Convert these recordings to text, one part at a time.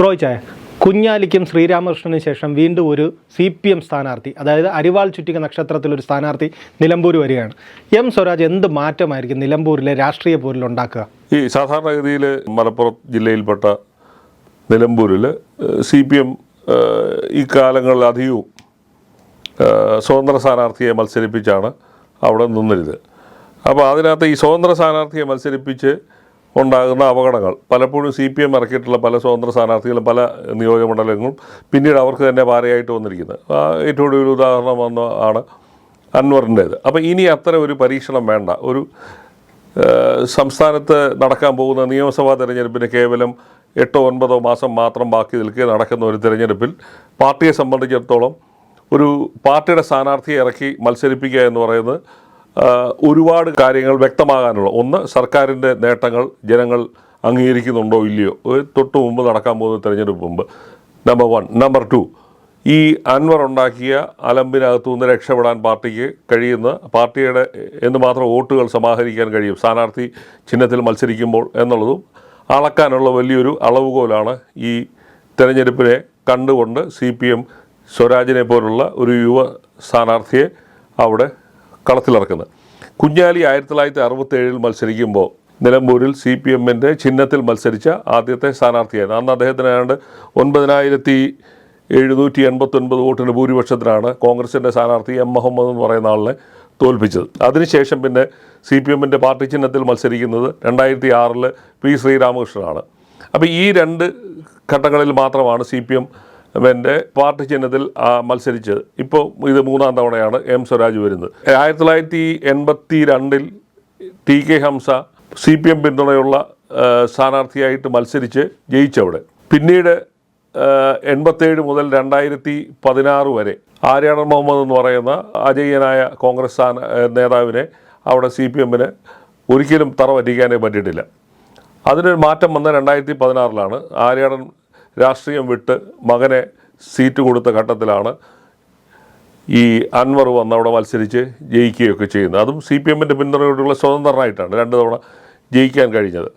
Troy ചായ. കുഞ്ഞാലിക്കും ശ്രീരാമകൃഷ്ണനും ശേഷം വീണ്ടും ഒരു സി പി എം സ്ഥാനാർത്ഥി അതായത് അരിവാൾ ചുറ്റിക നക്ഷത്രത്തിൽ ഒരു സ്ഥാനാർത്ഥി നിലമ്പൂർ വരികയാണ്. എം സ്വരാജ് എന്ത് മാറ്റമായിരിക്കും നിലമ്പൂരിലെ രാഷ്ട്രീയ പോരിൽ ഉണ്ടാക്കുക? ഈ സാധാരണഗതിയിൽ മലപ്പുറം ജില്ലയിൽപ്പെട്ട നിലമ്പൂരിൽ സി പി എം ഈ കാലങ്ങളിൽ അധികവും സ്വതന്ത്ര സ്ഥാനാർത്ഥിയെ മത്സരിപ്പിച്ചാണ് അവിടെ നിന്നിരുത് അപ്പോൾ അതിനകത്ത് ഈ സ്വതന്ത്ര സ്ഥാനാർത്ഥിയെ മത്സരിപ്പിച്ച് ഉണ്ടാകുന്ന അപകടങ്ങൾ. പലപ്പോഴും സി പി എം ഇറക്കിയിട്ടുള്ള പല സ്വതന്ത്ര സ്ഥാനാർത്ഥികളും പല നിയോജകമണ്ഡലങ്ങളും പിന്നീട് അവർക്ക് തന്നെ പാരയായിട്ട് വന്നിരിക്കുന്നത് ഏറ്റവും ഒരു ഉദാഹരണം വന്ന ആണ് അൻവറിന്റേത്. അപ്പോൾ ഇനി അത്തരം ഒരു പരീക്ഷണം വേണ്ട. ഒരു സംസ്ഥാനത്ത് നടക്കാൻ പോകുന്ന നിയമസഭാ തെരഞ്ഞെടുപ്പിന് കേവലം എട്ടോ ഒൻപതോ മാസം മാത്രം ബാക്കി നിൽക്കെ നടക്കുന്ന ഒരു തിരഞ്ഞെടുപ്പിൽ പാർട്ടിയെ സംബന്ധിച്ചിടത്തോളം ഒരു പാർട്ടിയുടെ സ്ഥാനാർത്ഥിയെ ഇറക്കി മത്സരിപ്പിക്കുക എന്ന് പറയുന്നത് ഒരുപാട് കാര്യങ്ങൾ വ്യക്തമാകാനുള്ള ഒന്ന് സർക്കാരിന്റെ നേട്ടങ്ങൾ ജനങ്ങൾ അംഗീകരിക്കുന്നുണ്ടോ ഇല്ലയോ? തൊട്ട് മുമ്പ് നടക്കാൻ പോകുന്ന തിരഞ്ഞെടുപ്പ് മുമ്പ്. നമ്പർ വൺ നമ്പർ ടു ഈ അൻവർ ഉണ്ടാക്കിയ അലമ്പിനകത്തു നിന്ന് രക്ഷപ്പെടാൻ പാർട്ടിക്ക് കഴിയുന്ന പാർട്ടിയുടെ എന്ന് മാത്രം വോട്ടുകൾ സമാഹരിക്കാൻ കഴിയും. സ്ഥാനാർത്ഥി ചിഹ്നത്തിൽ മത്സരിക്കുമ്പോൾ എന്നുള്ളതും അളക്കാനുള്ള വലിയൊരു അളവുകോലാണ് ഈ തെരഞ്ഞെടുപ്പിനെ കണ്ടുകൊണ്ട് സി പി എം സ്വരാജിനെ പോലുള്ള ഒരു യുവ സ്ഥാനാർത്ഥിയെ അവിടെ കളത്തിലിറക്കുന്നത്. കുഞ്ഞാലി ആയിരത്തി തൊള്ളായിരത്തി അറുപത്തേഴിൽ മത്സരിക്കുമ്പോൾ നിലമ്പൂരിൽ സി പി എമ്മിന്റെ ചിഹ്നത്തിൽ മത്സരിച്ച ആദ്യത്തെ സ്ഥാനാർത്ഥിയായിരുന്നു. അന്ന് അദ്ദേഹത്തിന് ഏതാണ്ട് ഒൻപതിനായിരത്തി എഴുന്നൂറ്റി എൺപത്തൊൻപത് വോട്ടിന് ഭൂരിപക്ഷത്തിനാണ് കോൺഗ്രസിന്റെ സ്ഥാനാർത്ഥി എം മുഹമ്മദ് എന്ന് പറയുന്ന ആളിനെ തോൽപ്പിച്ചത്. അതിനുശേഷം പിന്നെ സി പി എമ്മിന്റെ പാർട്ടി ചിഹ്നത്തിൽ മത്സരിക്കുന്നത് രണ്ടായിരത്തി ആറിൽ പി ശ്രീരാമകൃഷ്ണനാണ്. അപ്പോൾ ഈ രണ്ട് ഘട്ടങ്ങളിൽ മാത്രമാണ് സി പി എം എന്റെ പാർട്ടി ചിഹ്നത്തിൽ മത്സരിച്ചത്. ഇപ്പോൾ ഇത് മൂന്നാം തവണയാണ് എം സ്വരാജ് വരുന്നത്. ആയിരത്തി തൊള്ളായിരത്തി എൺപത്തി രണ്ടിൽ T K Hamsa C P M പിന്തുണയുള്ള സ്ഥാനാർത്ഥിയായിട്ട് മത്സരിച്ച് ജയിച്ചവിടെ. പിന്നീട് എൺപത്തേഴ് മുതൽ രണ്ടായിരത്തി പതിനാറ് വരെ ആര്യാടൻ മുഹമ്മദ് എന്ന് പറയുന്ന അജയ്യനായ കോൺഗ്രസ് സ്ഥാന നേതാവിനെ അവിടെ സി പി എമ്മിന് ഒരിക്കലും തറ പറ്റിക്കാനേ പറ്റിയിട്ടില്ല. അതിനൊരു മാറ്റം വന്ന രണ്ടായിരത്തി പതിനാറിലാണ് ആര്യാടൻ രാഷ്ട്രീയം വിട്ട് മകനെ സീറ്റ് കൊടുത്ത ഘട്ടത്തിലാണ് ഈ അൻവർ വന്ന് അവിടെ മത്സരിച്ച് ജയിക്കുകയൊക്കെ ചെയ്യുന്നത്. അതും സി പി എമ്മിന്റെ പിന്തുണയോടുള്ള സ്വതന്ത്രനായിട്ടാണ് രണ്ട് തവണ ജയിക്കാൻ കഴിഞ്ഞത്.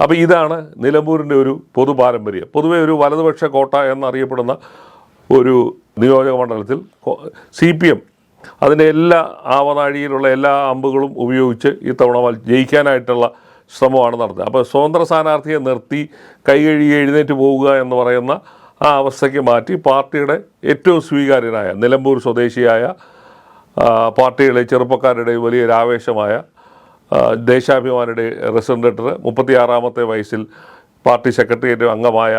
അപ്പോൾ ഇതാണ് നിലമ്പൂരിന്റെ ഒരു പൊതു പാരമ്പര്യം പൊതുവെ ഒരു വലതുപക്ഷ കോട്ട എന്നറിയപ്പെടുന്ന ഒരു നിയോജക മണ്ഡലത്തിൽ സി പി എം അതിന്റെ എല്ലാ ആവനാഴിയിലുള്ള എല്ലാ അമ്പുകളും ഉപയോഗിച്ച് ഇത്തവണ ജയിക്കാനായിട്ടുള്ള ശ്രമമാണ് നടത്തുന്നത് അപ്പോൾ സ്വതന്ത്ര സ്ഥാനാർത്ഥിയെ നിർത്തി കൈ കഴുകി എഴുന്നേറ്റ് പോവുക എന്ന് പറയുന്ന ആ അവസ്ഥയ്ക്ക് മാറ്റി പാർട്ടിയുടെ ഏറ്റവും സ്വീകാര്യനായ നിലമ്പൂർ സ്വദേശിയായ പാർട്ടിയിലെ ചെറുപ്പക്കാരുടെ വലിയൊരു ആവേശമായ ദേശാഭിമാനിയുടെ റെസിഡന്റർ മുപ്പത്തിയാറാമത്തെ വയസ്സിൽ പാർട്ടി സെക്രട്ടേറിയറ്റ് അംഗമായ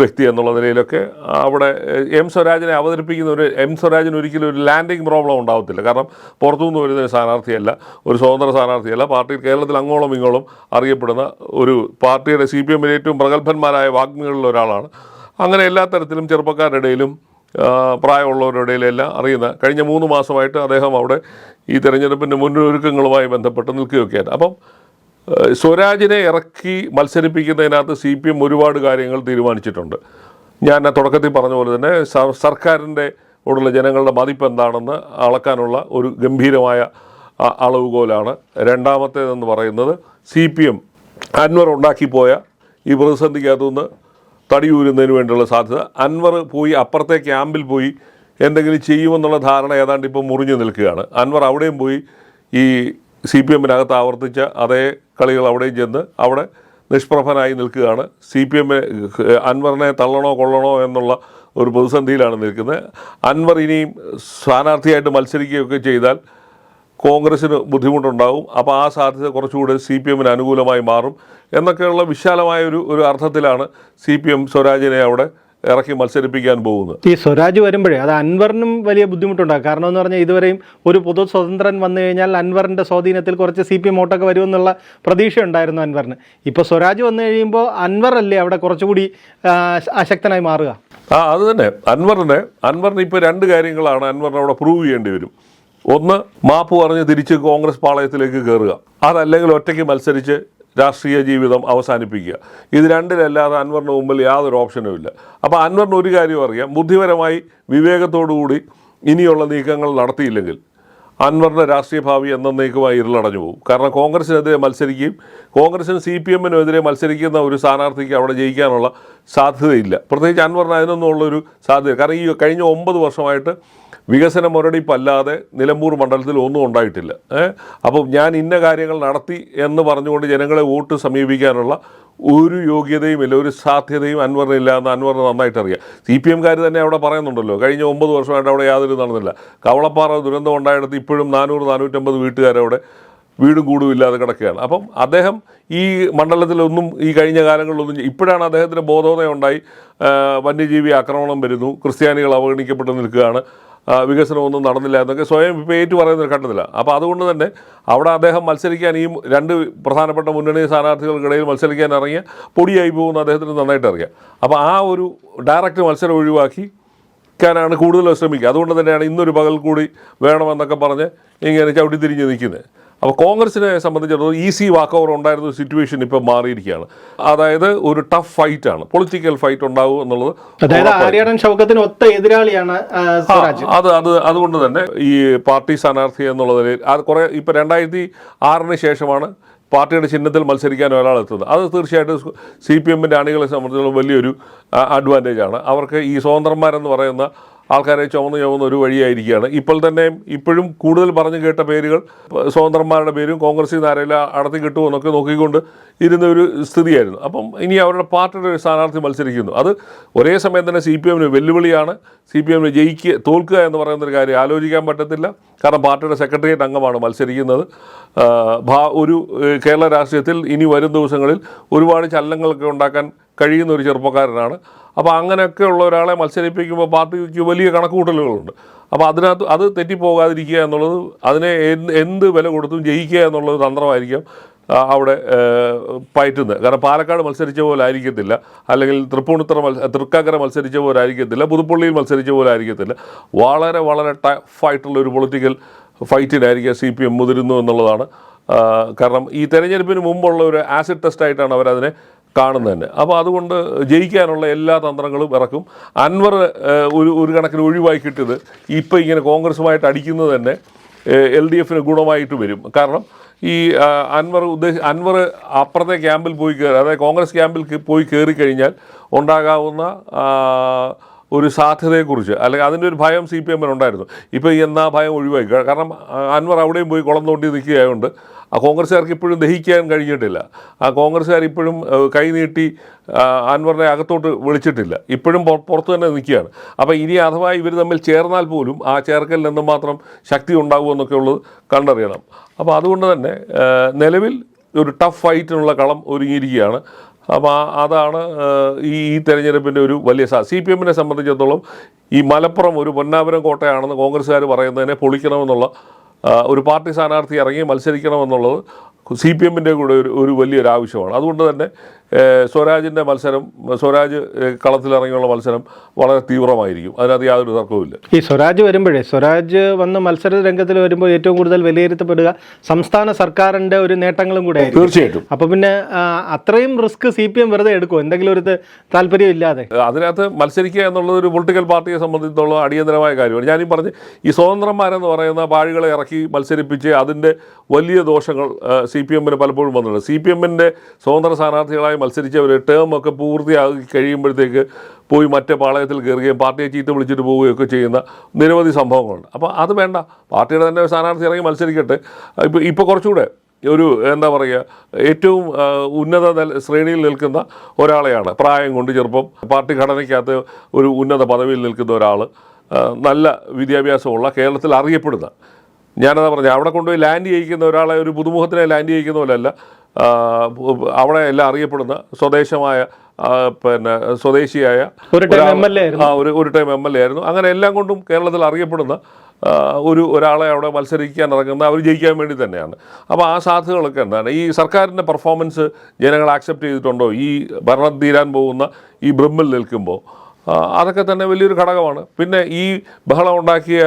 വ്യക്തി എന്നുള്ള നിലയിലൊക്കെ അവിടെ എം സ്വരാജിനെ അവതരിപ്പിക്കുന്ന ഒരു എം സ്വരാജിന് ഒരിക്കലും ഒരു ലാൻഡിങ് പ്രോബ്ലം ഉണ്ടാവത്തില്ല. കാരണം പുറത്തുനിന്ന് വരുന്ന ഒരു സ്ഥാനാർത്ഥിയല്ല ഒരു സ്വതന്ത്ര സ്ഥാനാർത്ഥിയല്ല പാർട്ടി കേരളത്തിൽ അങ്ങോളം ഇങ്ങോളം അറിയപ്പെടുന്ന ഒരു പാർട്ടിയുടെ സി പി എമ്മിലെ ഏറ്റവും പ്രഗത്ഭന്മാരായ വാഗ്മികളിൽ ഒരാളാണ്. അങ്ങനെ എല്ലാ തരത്തിലും ചെറുപ്പക്കാരുടെ ഇടയിലും പ്രായമുള്ളവരുടെ ഇടയിലെല്ലാം അറിയുന്ന കഴിഞ്ഞ മൂന്ന് മാസമായിട്ട് അദ്ദേഹം അവിടെ ഈ തെരഞ്ഞെടുപ്പിന്റെ മുന്നൊരുക്കങ്ങളുമായി ബന്ധപ്പെട്ട് നിൽക്കുകയൊക്കെയാണ് അപ്പം സ്വരാജിനെ ഇറക്കി മത്സരിപ്പിക്കുന്നതിനകത്ത് സി പി എം ഒരുപാട് കാര്യങ്ങൾ തീരുമാനിച്ചിട്ടുണ്ട്. ഞാൻ തുടക്കത്തിൽ പറഞ്ഞ പോലെ തന്നെ സർക്കാരിന്റെ ഉള്ള ജനങ്ങളുടെ മതിപ്പ് എന്താണെന്ന് അളക്കാനുള്ള ഒരു ഗംഭീരമായ അളവുകോലാണ് രണ്ടാമത്തേതെന്ന് പറയുന്നത് സി പി എം അൻവർ ഉണ്ടാക്കിപ്പോയ ഈ പ്രതിസന്ധിക്കകത്തുനിന്ന് തടിയൂരുന്നതിന് വേണ്ടിയുള്ള സാധ്യത. അൻവർ പോയി അപ്പുറത്തെ ക്യാമ്പിൽ പോയി എന്തെങ്കിലും ചെയ്യുമെന്നുള്ള ധാരണ ഏതാണ്ട് ഇപ്പോൾ മുറിഞ്ഞു നിൽക്കുകയാണ്. അൻവർ അവിടെയും പോയി ഈ സി പി എമ്മിനകത്ത് ആവർത്തിച്ച അതേ കളികൾ അവിടെയും ചെന്ന് അവിടെ നിഷ്പ്രഭനായി നിൽക്കുകയാണ്. സി പി എമ്മിനെ അൻവറിനെ തള്ളണോ കൊള്ളണോ എന്നുള്ള ഒരു പ്രതിസന്ധിയിലാണ് നിൽക്കുന്നത്. അൻവർ ഇനിയും സ്ഥാനാർത്ഥിയായിട്ട് മത്സരിക്കുകയൊക്കെ ചെയ്താൽ കോൺഗ്രസ്സിന് ബുദ്ധിമുട്ടുണ്ടാകും. അപ്പോൾ ആ സാധ്യത കുറച്ചുകൂടി സി പി എമ്മിന് അനുകൂലമായി മാറും. എന്നൊക്കെയുള്ള വിശാലമായ ഒരു ഒരു അർത്ഥത്തിലാണ് സി പി എം സ്വരാജിനെ അവിടെ ഇറക്കി മത്സരിപ്പിക്കാൻ പോകുന്നത്. ഈ സ്വരാജ് വരുമ്പോഴേ അത് അൻവറിനും വലിയ ബുദ്ധിമുട്ടുണ്ടാകും. കാരണം എന്ന് പറഞ്ഞാൽ ഇതുവരെയും ഒരു പൊതു സ്വതന്ത്രൻ വന്നു കഴിഞ്ഞാൽ അൻവറിന്റെ സ്വാധീനത്തിൽ കുറച്ച് സി പി എം വോട്ടൊക്കെ വരുമെന്നുള്ള പ്രതീക്ഷ ഉണ്ടായിരുന്നു അൻവറിന്. ഇപ്പോൾ സ്വരാജ് വന്നു കഴിയുമ്പോൾ അൻവർ അല്ലേ അവിടെ കുറച്ചുകൂടി അശക്തനായി മാറുക? ആ അത് തന്നെ. അൻവറിന് അൻവറിന് ഇപ്പോൾ രണ്ട് കാര്യങ്ങളാണ് അൻവറിന് അവിടെ പ്രൂവ് ചെയ്യേണ്ടി വരും. ഒന്ന് മാപ്പ് പറഞ്ഞ് തിരിച്ച് കോൺഗ്രസ് പാളയത്തിലേക്ക് കയറുക അതല്ലെങ്കിൽ ഒറ്റയ്ക്ക് മത്സരിച്ച് രാഷ്ട്രീയ ജീവിതം അവസാനിപ്പിക്കുക. ഇത് രണ്ടിലല്ലാതെ അൻവറിന് മുമ്പിൽ യാതൊരു ഓപ്ഷനുമില്ല അപ്പോൾ അൻവറിന് ഒരു കാര്യം അറിയാം. ബുദ്ധിപരമായി വിവേകത്തോടുകൂടി ഇനിയുള്ള നീക്കങ്ങൾ നടത്തിയില്ലെങ്കിൽ അൻവറിന്റെ രാഷ്ട്രീയ ഭാവി എന്നേക്കുമായി ഇരുളടഞ്ഞു പോകും. കാരണം കോൺഗ്രസിനെതിരെ മത്സരിക്കുകയും കോൺഗ്രസിന് സി പി എമ്മിനെതിരെ മത്സരിക്കുന്ന ഒരു സ്ഥാനാർത്ഥിക്ക് അവിടെ ജയിക്കാനുള്ള സാധ്യതയില്ല. പ്രത്യേകിച്ച് അൻവറിന് അതിനൊന്നും ഉള്ളൊരു സാധ്യത കാരണം ഈ കഴിഞ്ഞ ഒമ്പത് വർഷമായിട്ട് വികസന മുരടിപ്പല്ലാതെ നിലമ്പൂർ മണ്ഡലത്തിൽ ഒന്നും ഉണ്ടായിട്ടില്ല. ഏഹ്? അപ്പം ഞാൻ ഇന്ന കാര്യങ്ങൾ നടത്തി എന്ന് പറഞ്ഞുകൊണ്ട് ജനങ്ങളെ വോട്ട് സമീപിക്കാനുള്ള ഒരു യോഗ്യതയും ഇല്ല ഒരു സാധ്യതയും അൻവറിനില്ല എന്ന് അൻവറിന് നന്നായിട്ട് അറിയാം സി പി എംകാർ തന്നെ അവിടെ പറയുന്നുണ്ടല്ലോ കഴിഞ്ഞ ഒമ്പത് വർഷമായിട്ട് അവിടെ യാതൊരു നടന്നില്ല. കവളപ്പാറ ദുരന്തം ഉണ്ടായിടത്ത് ഇപ്പോഴും നാനൂറ് നാനൂറ്റമ്പത് വീട്ടുകാരവിടെ വീടും കൂടും ഇല്ലാതെ കിടക്കുകയാണ്. അപ്പം അദ്ദേഹം ഈ മണ്ഡലത്തിലൊന്നും ഈ കഴിഞ്ഞ കാലങ്ങളിലൊന്നും ഇപ്പോഴാണ് അദ്ദേഹത്തിന് ബോധോദയം ഉണ്ടായി വന്യജീവി ആക്രമണം വരുന്നു ക്രിസ്ത്യാനികൾ അവഗണിക്കപ്പെട്ട് നിൽക്കുകയാണ്. വികസനമൊന്നും നടന്നില്ല എന്നൊക്കെ സ്വയം ഏറ്റു പറയുന്ന കണ്ടതില്ല അപ്പോൾ അതുകൊണ്ട് തന്നെ അവിടെ അദ്ദേഹം മത്സരിക്കാൻ ഈ രണ്ട് പ്രധാനപ്പെട്ട മുന്നണി സ്ഥാനാർത്ഥികൾക്കിടയിൽ മത്സരിക്കാൻ ഇറങ്ങിയ പൊടിയായി പോകുന്ന അദ്ദേഹത്തിന് നന്നായിട്ട് അറിയാം. അപ്പോൾ ആ ഒരു ഡയറക്റ്റ് മത്സരം ഒഴിവാക്കി ക്കാനാണ് കൂടുതൽ ശ്രമിക്കുക അതുകൊണ്ട് തന്നെയാണ് ഇന്നൊരു പകൽ കൂടി വേണമെന്നൊക്കെ പറഞ്ഞ് ഇങ്ങനെ ചവിട്ടി തിരിഞ്ഞ് നിൽക്കുന്നത്. അപ്പോൾ കോൺഗ്രസിനെ സംബന്ധിച്ചിടത്തോളം ഈസി വാക്ക് ഓവർ ഉണ്ടായിരുന്ന ഒരു സിറ്റുവേഷൻ ഇപ്പോൾ മാറിയിരിക്കുകയാണ്. അതായത് ഒരു ടഫ് ഫൈറ്റ് ആണ്. പൊളിറ്റിക്കൽ ഫൈറ്റ് ഉണ്ടാവും എന്നുള്ളത് അതായത് ആര്യാടൻ ഷൗക്കത്തിന് ഒത്ത എതിരാളിയാണ് അത് അത് അതുകൊണ്ട് തന്നെ ഈ പാർട്ടി സ്ഥാനാർത്ഥി എന്നുള്ള നിലയിൽ അത് കുറേ ഇപ്പോൾ രണ്ടായിരത്തി ആറിന് ശേഷമാണ് പാർട്ടിയുടെ ചിഹ്നത്തിൽ മത്സരിക്കാൻ ഒരാൾ എത്തുന്നത്. അത് തീർച്ചയായിട്ടും സി പി എമ്മിന്റെ അണികളെ സംബന്ധിച്ചിടത്തോളം വലിയൊരു അഡ്വാന്റേജ് ആണ്. അവർക്ക് ഈ സ്വതന്ത്രന്മാരെന്ന് പറയുന്ന ആൾക്കാരെ ചുമന്ന് ചുമന്ന് ഒരു വഴിയായിരിക്കുകയാണ്. ഇപ്പോൾ തന്നെ ഇപ്പോഴും കൂടുതൽ പറഞ്ഞു കേട്ട പേരുകൾ സ്വതന്ത്രന്മാരുടെ പേരും കോൺഗ്രസിൽ നിന്ന് ആരെല്ലാം അടത്തി കിട്ടുമെന്നൊക്കെ നോക്കിക്കൊണ്ട് ഇരുന്ന ഒരു സ്ഥിതിയായിരുന്നു. അപ്പം ഇനി അവരുടെ പാർട്ടിയുടെ ഒരു സ്ഥാനാർത്ഥി മത്സരിക്കുന്നു. അത് ഒരേ സമയം തന്നെ സി പി എമ്മിന് വെല്ലുവിളിയാണ്. സി പി എമ്മിന് ജയിക്കുക തോൽക്കുക എന്ന് പറയുന്ന ഒരു കാര്യം ആലോചിക്കാൻ പറ്റത്തില്ല. കാരണം പാർട്ടിയുടെ സെക്രട്ടേറിയറ്റ് അംഗമാണ് മത്സരിക്കുന്നത്. ഒരു കേരള രാഷ്ട്രീയത്തിൽ ഇനി വരും ദിവസങ്ങളിൽ ഒരുപാട് ചലനങ്ങളൊക്കെ ഉണ്ടാക്കാൻ കഴിയുന്ന ഒരു ചെറുപ്പക്കാരനാണ്. അപ്പോൾ അങ്ങനെയൊക്കെ ഉള്ള ഒരാളെ മത്സരിപ്പിക്കുമ്പോൾ പാർട്ടിക്ക് വലിയ കണക്കുകൂട്ടലുകളുണ്ട്. അപ്പോൾ അതിനകത്ത് അത് തെറ്റിപ്പോകാതിരിക്കുക എന്നുള്ളത് അതിനെ എന്ത് വില കൊടുത്തും ജയിക്കുക എന്നുള്ളത് തന്ത്രമായിരിക്കും അവിടെ പയറ്റുന്നത്. കാരണം പാലക്കാട് മത്സരിച്ച പോലെ ആയിരിക്കത്തില്ല. അല്ലെങ്കിൽ തൃപ്പൂണിത്തറ മത്സ തൃക്കാക്കര മത്സരിച്ച പോലെ ആയിരിക്കത്തില്ല. പുതുപ്പള്ളിയിൽ മത്സരിച്ച പോലെ ആയിരിക്കത്തില്ല. വളരെ വളരെ ടഫായിട്ടുള്ള ഒരു പൊളിറ്റിക്കൽ ഫൈറ്റിനായിരിക്കും സി പി എം മുതിരുന്നു എന്നുള്ളതാണ്. കാരണം ഈ തെരഞ്ഞെടുപ്പിന് മുമ്പുള്ള ഒരു ആസിഡ് ടെസ്റ്റായിട്ടാണ് അവരതിനെ കാണുന്നത് തന്നെ അപ്പോൾ അതുകൊണ്ട് ജയിക്കാനുള്ള എല്ലാ തന്ത്രങ്ങളും ഇറക്കും. അൻവർ ഒരു ഒരു കണക്കിന് ഒഴിവായി കിട്ടിയത് ഇപ്പോൾ ഇങ്ങനെ കോൺഗ്രസുമായിട്ട് അടിക്കുന്നത് തന്നെ എൽ ഡി എഫിന് ഗുണമായിട്ട് വരും. കാരണം ഈ അൻവർ ഉദ്ദേശ അൻവർ അപ്പുറത്തെ ക്യാമ്പിൽ പോയി കയറി അതായത് കോൺഗ്രസ് ക്യാമ്പിൽ പോയി കയറി കഴിഞ്ഞാൽ ഉണ്ടാകാവുന്ന ഒരു സാധ്യതയെക്കുറിച്ച് അല്ലെങ്കിൽ അതിന്റെ ഒരു ഭയം സി പി എമ്മിനുണ്ടായിരുന്നു. ഇപ്പോൾ എന്നാ ഭയം ഒഴിവാക്കി കാരണം അൻവർ അവിടെയും പോയി കുളം തോണ്ടി നിൽക്കുകയായതുകൊണ്ട് ആ കോൺഗ്രസ്സുകാർക്ക് ഇപ്പോഴും ദഹിക്കാൻ കഴിഞ്ഞിട്ടില്ല ആ കോൺഗ്രസ്സുകാർ ഇപ്പോഴും കൈനീട്ടി അൻവറിനെ അകത്തോട്ട് വിളിച്ചിട്ടില്ല. ഇപ്പോഴും പുറത്തു തന്നെ നിൽക്കുകയാണ്. അപ്പോൾ ഇനി അഥവാ ഇവർ തമ്മിൽ ചേർന്നാൽ പോലും ആ ചേർക്കലിൽ നിന്നും മാത്രം ശക്തി ഉണ്ടാകുമെന്നൊക്കെ ഉള്ളത് കണ്ടറിയണം. അപ്പോൾ അതുകൊണ്ട് തന്നെ നിലവിൽ ഒരു ടഫ് ഫൈറ്റിനുള്ള കളം ഒരുങ്ങിയിരിക്കുകയാണ്. അപ്പോൾ അതാണ് ഈ തെരഞ്ഞെടുപ്പിന്റെ ഒരു വലിയ സാ പി എമ്മിനെ സംബന്ധിച്ചിടത്തോളം ഈ മലപ്പുറം ഒരു പൊന്നാപുരം കോട്ടയാണെന്ന് കോൺഗ്രസ്സുകാർ പറയുന്നതിനെ പൊളിക്കണമെന്നുള്ള ഒരു പാർട്ടി സ്ഥാനാർത്ഥി ഇറങ്ങി മത്സരിക്കണമെന്നുള്ളത് സി പി എമ്മിന്റെ കൂടെ ഒരു ഒരു വലിയൊരു ആവശ്യമാണ് അതുകൊണ്ട് തന്നെ സ്വരാജിന്റെ മത്സരം സ്വരാജ് കളത്തിലിറങ്ങിയുള്ള മത്സരം വളരെ തീവ്രമായിരിക്കും. അതിനകത്ത് യാതൊരു തർക്കവുമില്ല. ഈ സ്വരാജ് വരുമ്പോഴേ സ്വരാജ് വന്ന് മത്സര രംഗത്തിൽ വരുമ്പോൾ ഏറ്റവും കൂടുതൽ വിലയിരുത്തപ്പെടുക സംസ്ഥാന സർക്കാരിന്റെ ഒരു നേട്ടങ്ങളും കൂടെ തീർച്ചയായിട്ടും. അപ്പോൾ പിന്നെ അത്രയും റിസ്ക് സി പി എം വെറുതെ എടുക്കും എന്തെങ്കിലും ഒരു താല്പര്യം ഇല്ലാതെ. അതിനകത്ത് മത്സരിക്കുക എന്നുള്ളത് ഒരു പൊളിറ്റിക്കൽ പാർട്ടിയെ സംബന്ധിച്ചുള്ള അടിയന്തരമായ കാര്യമാണ്. ഞാനീ പറഞ്ഞ് ഈ സ്വതന്ത്രന്മാരെന്ന് പറയുന്ന പാഴികളെ ഇറക്കി മത്സരിപ്പിച്ച് അതിന്റെ വലിയ ദോഷങ്ങൾ സി പി എമ്മിന് പലപ്പോഴും വന്നിട്ടുണ്ട്. സി പി എമ്മിന്റെ സ്വതന്ത്ര സ്ഥാനാർത്ഥികളായി മത്സരിച്ചവർ ടേം ഒക്കെ പൂർത്തിയാക്കി കഴിയുമ്പോഴത്തേക്ക് പോയി മറ്റേ പാളയത്തിൽ കയറുകയും പാർട്ടിയെ ചീത്ത വിളിച്ചിട്ട് പോവുകയൊക്കെ ചെയ്യുന്ന നിരവധി സംഭവങ്ങളുണ്ട്. അപ്പോൾ അത് വേണ്ട. പാർട്ടിയുടെ തന്നെ സ്ഥാനാർത്ഥി ഇറങ്ങി മത്സരിക്കട്ടെ. ഇപ്പോൾ ഇപ്പോൾ കുറച്ചുകൂടെ ഒരു എന്താ പറയുക ഏറ്റവും ഉന്നത ശ്രേണിയിൽ നിൽക്കുന്ന ഒരാളെയാണ് പ്രായം കൊണ്ട് ചെറുപ്പം. പാർട്ടി ഘടനയ്ക്കകത്ത് ഒരു ഉന്നത പദവിയിൽ നിൽക്കുന്ന ഒരാൾ നല്ല വിദ്യാഭ്യാസമുള്ള കേരളത്തിൽ അറിയപ്പെടുന്ന ഞാനതാ പറഞ്ഞത് അവിടെ കൊണ്ടുപോയി ലാൻഡ് ചെയ്യിക്കുന്ന ഒരാളെ ഒരു പുതുമുഖത്തിനെ ലാൻഡ് ചെയ്യിക്കുന്ന പോലെയല്ല അവിടെ എല്ലാം അറിയപ്പെടുന്ന സ്വദേശമായ പിന്നെ സ്വദേശിയായ ഒരു ഒരു ടൈം എം എൽ എ ആയിരുന്നു. അങ്ങനെ എല്ലാം കൊണ്ടും കേരളത്തിൽ അറിയപ്പെടുന്ന ഒരു ഒരാളെ അവിടെ മത്സരിക്കാൻ ഇറങ്ങുന്ന അവർ ജയിക്കാൻ വേണ്ടി തന്നെയാണ്. അപ്പോൾ ആ സാധ്യതകളൊക്കെ എന്താണ്? ഈ സർക്കാരിന്റെ പെർഫോമൻസ് ജനങ്ങൾ ആക്സെപ്റ്റ് ചെയ്തിട്ടുണ്ടോ? ഈ ഭരണം തീരാൻ പോകുന്ന ഈ ബ്രഹ്മിൽ നിൽക്കുമ്പോൾ അതൊക്കെ തന്നെ വലിയൊരു ഘടകമാണ്. പിന്നെ ഈ ബഹളം ഉണ്ടാക്കിയ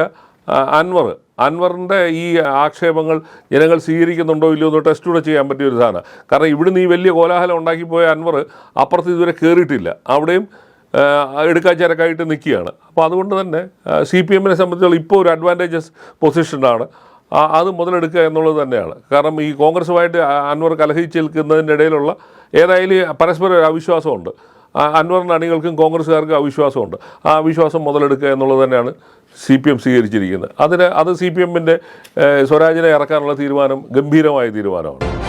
അൻവർ. അൻവറിന്റെ ഈ ആക്ഷേപങ്ങൾ ജനങ്ങൾ സ്വീകരിക്കുന്നുണ്ടോ ഇല്ലയോ എന്ന് ടെസ്റ്റ് കൂടെ ചെയ്യാൻ പറ്റിയ ഒരു സാധനം. കാരണം ഇവിടുന്ന് ഈ വലിയ കോലാഹലം ഉണ്ടാക്കിപ്പോയ അൻവർ അപ്പുറത്ത് ഇതുവരെ കയറിയിട്ടില്ല അവിടെയും എടുക്കാച്ചരക്കായിട്ട് നിൽക്കുകയാണ്. അപ്പോൾ അതുകൊണ്ട് തന്നെ സി പി എമ്മിനെ സംബന്ധിച്ചുള്ള ഇപ്പോൾ ഒരു അഡ്വാന്റേജസ് പൊസിഷനാണ് അത് മുതലെടുക്കുക എന്നുള്ളത് തന്നെയാണ്. കാരണം ഈ കോൺഗ്രസുമായിട്ട് അൻവർ കലഹിച്ച് നിൽക്കുന്നതിന്റെ ഇടയിലുള്ള ഏതായാലും പരസ്പര അവിശ്വാസമുണ്ട്. അൻവറിന്റെ അണികൾക്കും കോൺഗ്രസ്സുകാർക്കും അവിശ്വാസമുണ്ട്. ആ അവിശ്വാസം മുതലെടുക്കുക എന്നുള്ളത് തന്നെയാണ് സി പി എം സ്വീകരിച്ചിരിക്കുന്നത്. അതിന് അത് സി പി എമ്മിന്റെ സ്വരാജിനെ ഇറക്കാനുള്ള തീരുമാനം ഗംഭീരമായ തീരുമാനമാണ്.